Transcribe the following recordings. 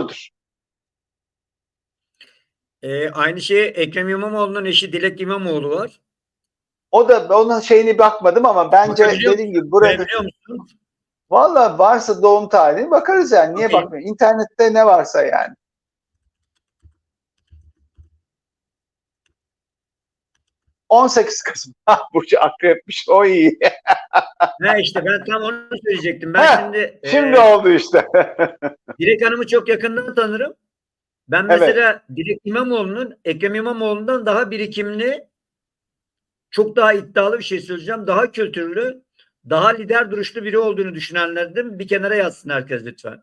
İmamoğlu'dur. Ee, aynı şey Ekrem İmamoğlu'nun eşi Dilek İmamoğlu var. O da onun şeyini bakmadım ama bence Bakabiliyor dediğim gibi burada valla varsa doğum tarihini bakarız yani. Niye Bakayım. bakmıyor? İnternette ne varsa yani. ...18 Kasım. Ah, Burcu akrepmiş. O iyi. Ha işte ben tam onu söyleyecektim. Ben Ha, şimdi Şimdi e, oldu işte. Dilek Hanım'ı çok yakından tanırım. Ben Evet. mesela Dilek İmamoğlu'nun Ekrem İmamoğlu'ndan daha birikimli, çok daha iddialı bir şey söyleyeceğim. Daha kültürlü, daha lider duruşlu biri olduğunu düşünenlerdim. Bir kenara yazsın herkes lütfen.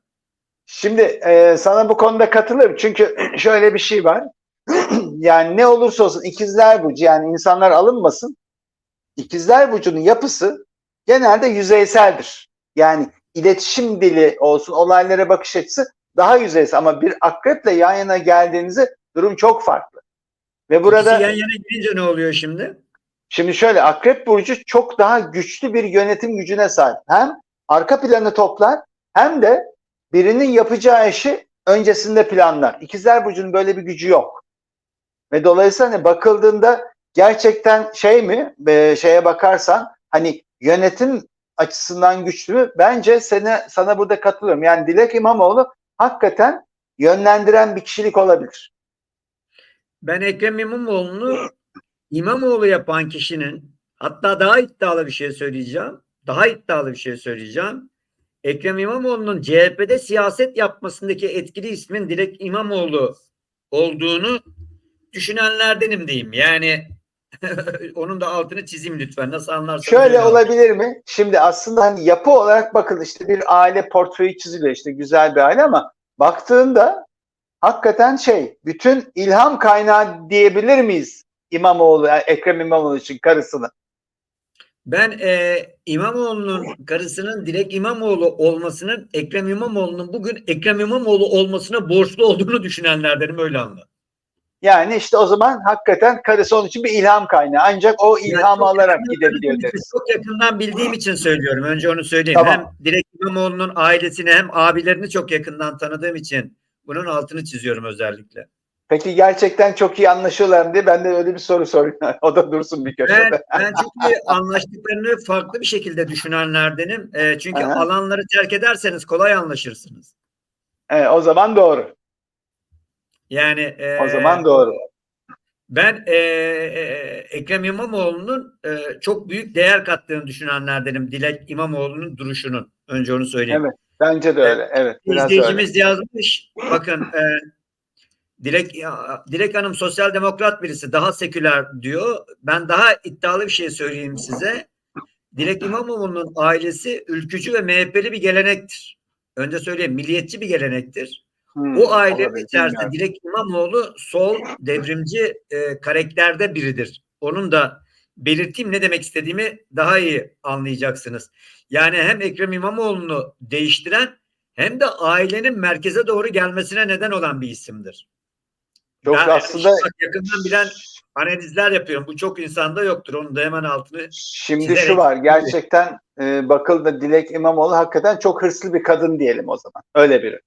Şimdi e, sana bu konuda katılırım. Çünkü şöyle bir şey var. yani ne olursa olsun ikizler burcu yani insanlar alınmasın. İkizler burcunun yapısı genelde yüzeyseldir. Yani iletişim dili olsun, olaylara bakış açısı daha yüzeysel ama bir akreple yan yana geldiğinizde durum çok farklı. Ve burada İkisi yan yana gelince ne oluyor şimdi? Şimdi şöyle Akrep Burcu çok daha güçlü bir yönetim gücüne sahip. Hem arka planı toplar hem de birinin yapacağı işi öncesinde planlar. İkizler Burcu'nun böyle bir gücü yok. Ve dolayısıyla hani bakıldığında gerçekten şey mi e, şeye bakarsan hani yönetim açısından güçlü mü? Bence sana, sana burada katılıyorum. Yani Dilek İmamoğlu hakikaten yönlendiren bir kişilik olabilir. Ben Ekrem İmamoğlu'nu İmamoğlu yapan kişinin hatta daha iddialı bir şey söyleyeceğim. Daha iddialı bir şey söyleyeceğim. Ekrem İmamoğlu'nun CHP'de siyaset yapmasındaki etkili ismin Dilek İmamoğlu olduğunu düşünenlerdenim diyeyim. Yani onun da altını çizeyim lütfen. Nasıl anlarsanız Şöyle olabilir mi? Şimdi aslında hani yapı olarak bakın işte bir aile portföyü çiziliyor işte güzel bir aile ama baktığında hakikaten şey bütün ilham kaynağı diyebilir miyiz İmamoğlu, yani Ekrem İmamoğlu için karısını? Ben e, İmamoğlu'nun karısının Dilek İmamoğlu olmasının Ekrem İmamoğlu'nun bugün Ekrem İmamoğlu olmasına borçlu olduğunu düşünenlerdenim öyle anla. Yani işte o zaman hakikaten karısı onun için bir ilham kaynağı. Ancak o Yani ilhamı çok alarak gidebiliyor deriz. Çok yakından bildiğim için söylüyorum. Önce onu söyleyeyim. Tamam. Hem Dilek İmamoğlu'nun ailesini hem abilerini çok yakından tanıdığım için bunun altını çiziyorum özellikle. Peki gerçekten çok iyi anlaşıyorlar mı diye ben de öyle bir soru sorayım. o da dursun bir Ben, köşede. ben çok iyi anlaştıklarını farklı bir şekilde düşünenlerdenim. E, çünkü Aha. alanları terk ederseniz kolay anlaşırsınız. Evet, o zaman doğru. Yani e, O zaman doğru. Ben e, e, Ekrem İmamoğlu'nun e, çok büyük değer kattığını düşünenlerdenim. Dilek İmamoğlu'nun duruşunun. Önce onu söyleyeyim. Evet, Bence de öyle. Evet, biraz öyle. İzleyicimiz yazmış. Bakın e, Dilek ya, Dilek Hanım sosyal demokrat birisi daha seküler diyor. Ben daha iddialı bir şey söyleyeyim size. Dilek İmamoğlu'nun ailesi ülkücü ve MHP'li bir gelenektir. Önce söyleyeyim milliyetçi bir gelenektir. Hmm, O ailenin içerisinde bilmiyorum. Dilek İmamoğlu sol devrimci e, karakterde biridir. Onun da belirteyim ne demek istediğimi daha iyi anlayacaksınız. Yani hem Ekrem İmamoğlu'nu değiştiren hem de ailenin merkeze doğru gelmesine neden olan bir isimdir. Çok Ben aslında yakından bilen analizler yapıyorum. Bu çok insanda yoktur. Onun da hemen altını Şimdi Çizerek- şu var gerçekten e, bakıldı Dilek İmamoğlu hakikaten çok hırslı bir kadın diyelim o zaman. Öyle biri.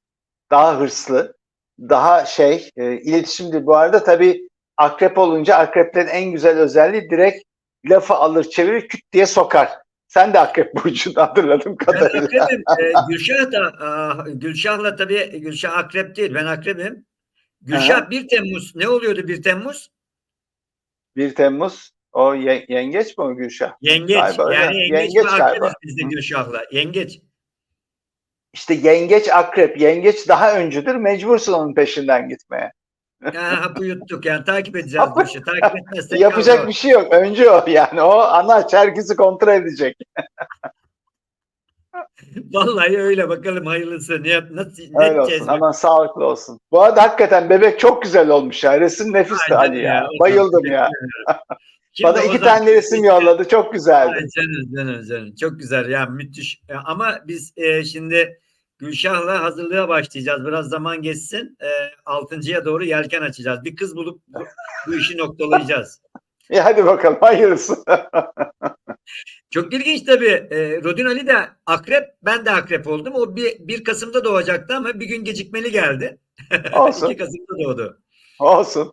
Daha hırslı, daha şey e, iletişimdi. Bu arada tabii akrep olunca akreplerin en güzel özelliği direkt lafı alır çevirir küt diye sokar. Sen de akrep burcunu hatırladığım Ben kadarıyla. akrebim. Ee, Gülşah da aa, Gülşah'la tabii Gülşah akrep değil. Ben akrebim. Gülşah Aha. 1 Temmuz ne oluyordu 1 Temmuz? 1 Temmuz o ye- yengeç mi o Gülşah? Yengeç. Galiba yani yengeç, Yengeç ve galiba. akrebiz biz de Gülşah'la. Yengeç. İşte yengeç akrep. Yengeç daha öncüdür. Mecbursun onun peşinden gitmeye. Ya, hapı yuttuk yani takip edeceğiz bu işi. Takip etmezsek Yapacak kavga. bir şey yok. Öncü o yani. O anaç herkesi kontrol edecek. Vallahi öyle bakalım hayırlısı. Ne, nasıl, Öyle olsun. Aman sağlıklı olsun. Bu arada hakikaten bebek çok güzel olmuş ya. Resim nefisti Aynen Ali ya. da Bayıldım ya. Şimdi Bana iki tane resim yolladı. Çok güzeldi. Ay canım canım canım. Çok güzel ya müthiş. E, Ama biz e, şimdi Gülşah'la hazırlığa başlayacağız. Biraz zaman geçsin. E, altıncıya doğru yelken açacağız. Bir kız bulup bu, bu işi noktalayacağız. İyi hadi bakalım. Hayırlısı. Çok ilginç tabii. E, Rodin Ali de akrep, ben de akrep oldum. O bir, 1 Kasım'da doğacaktı ama bir gün gecikmeli geldi. Olsun. 2 Kasım'da doğdu. Olsun.